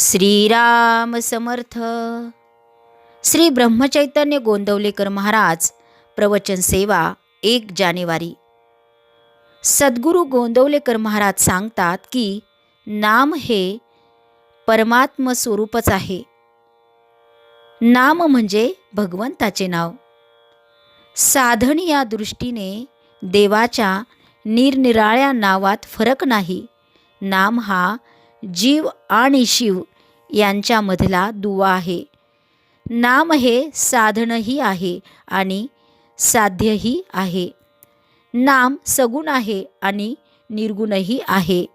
श्रीराम समर्थ. श्री ब्रह्मचैतन्य गोंदवलेकर महाराज प्रवचन सेवा एक जानेवारी. सद्गुरू गोंदवलेकर महाराज सांगतात की नाम हे परमात्म स्वरूपच आहे. नाम म्हणजे भगवंताचे नाव. साधन या दृष्टीने देवाच्या निरनिराळ्या नावात फरक नाही. नाम हा जीव आणि शिव यांच्यामधला दुवा आहे. नाम हे साधनही आहे आणि साध्यही आहे. नाम सगुण आहे आणि निर्गुणही आहे.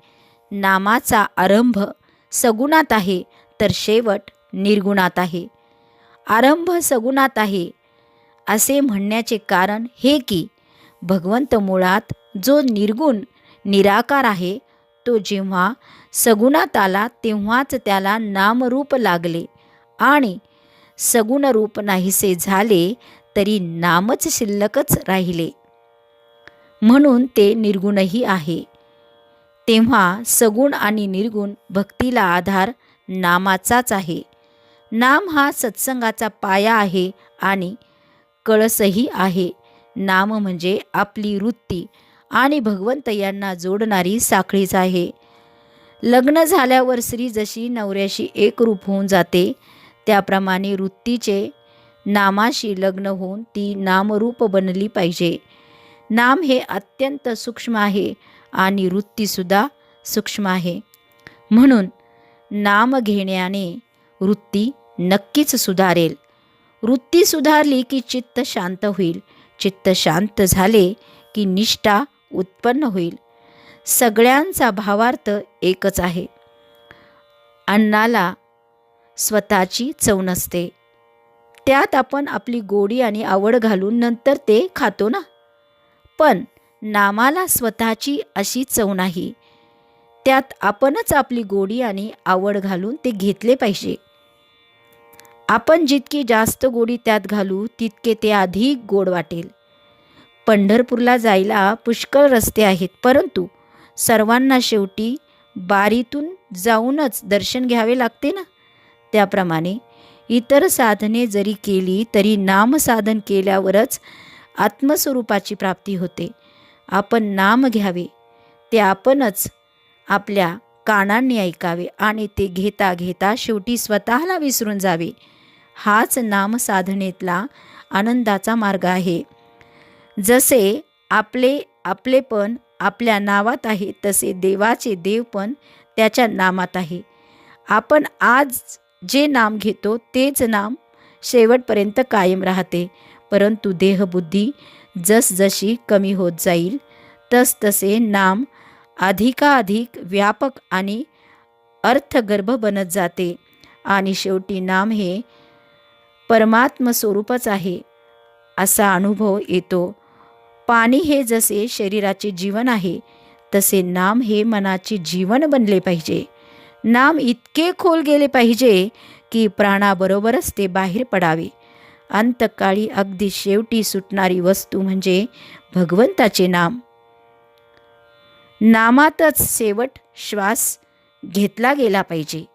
नामाचा आरंभ सगुणात आहे तर शेवट निर्गुणात आहे. आरंभ सगुणात आहे. असे म्हणण्याचे कारण हे की भगवंत मुळात जो निर्गुण निराकार आहे तो जेव्हा सगुणात आला तेव्हाच त्याला नामरूप लागले. आणि सगुणरूप नाहीसे झाले तरी नामच शिल्लकच राहिले. म्हणून ते निर्गुणही आहे. तेव्हा सगुण आणि निर्गुण भक्तीला आधार नामाचाच आहे. नाम हा सत्संगाचा पाया आहे आणि कळसही आहे. नाम म्हणजे आपली वृत्ती. आणि भगवंत यांना जोडणारी साखळीच आहे. लग्न झाल्यावर स्त्री जशी नवऱ्याशी एकरूप होऊन जाते. त्याप्रमाणे वृत्तीचे नामाशी लग्न होऊन ती नामरूप बनली पाहिजे. नाम हे अत्यंत सूक्ष्म आहे आणि वृत्तीसुद्धा सूक्ष्म आहे. म्हणून नाम घेण्याने वृत्ती नक्कीच सुधारेल. वृत्ती सुधारली की चित्त शांत होईल. चित्त शांत झाले की निष्ठा उत्पन्न होईल. सगळ्यांचा भावार्थ एकच आहे. अन्नाला स्वतःची चव नसते. त्यात आपण आपली गोडी आणि आवड घालून नंतर ते खातो ना? पण नामाला स्वतःची अशी चव नाही. त्यात आपणच आपली गोडी आणि आवड घालून ते घेतले पाहिजे. आपण जितकी जास्त गोडी त्यात घालू तितके ते अधिक गोड वाटेल. पंढरपूरला जायला पुष्कळ रस्ते आहेत परंतु सर्वांना शेवटी बारीतून जाऊनच दर्शन घ्यावे लागते ना? त्याप्रमाणे इतर साधने जरी केली तरी नामसाधन केल्यावरच आत्मस्वरूपाची प्राप्ती होते. आपण नाम घ्यावे ते आपणच आपल्या कानांनी ऐकावे आणि ते घेता घेता शेवटी स्वतःला विसरून जावे. हाच नामसाधनेतला आनंदाचा मार्ग आहे. जसे आपले आपलेपण आपल्या नावात आहे तसे देवाचे देवपण त्याच्या नामात आहे. आपण आज जे नाम घेतो तेच नाम शेवटपर्यंत कायम राहते. परंतु देहबुद्धी जसजशी कमी होत जाईल तसतसे नाम अधिकाधिक व्यापक आणि अर्थगर्भ बनत जाते. आणि शेवटी नाम हे परमात्म स्वरूपच आहे असा अनुभव येतो. पाणी हे जसे शरीराचे जीवन आहे तसे नाम हे मनाचे जीवन बनले पाहिजे. नाम इतके खोल गेले पाहिजे की प्राणाबरोबरच ते बाहेर पडावे. अंतकाळी अगदी शेवटी सुटणारी वस्तू म्हणजे भगवंताचे नाम. नामातच शेवट श्वास घेतला गेला पाहिजे.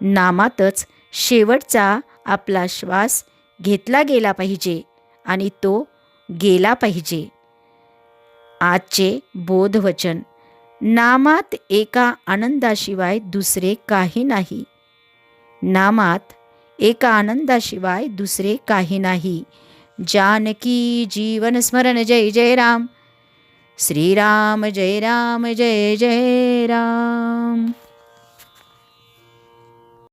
नामातच शेवटचा आपला श्वास घेतला गेला पाहिजे आणि तो गेला पाहिजे. आजचे बोधवचन. नामात एका आनंदाशिवाय दुसरे काही नाही. नामात एका आनंदाशिवाय दुसरे काही नाही. जानकी जीवन स्मरण जय जय राम. श्रीराम जय राम जय जय राम.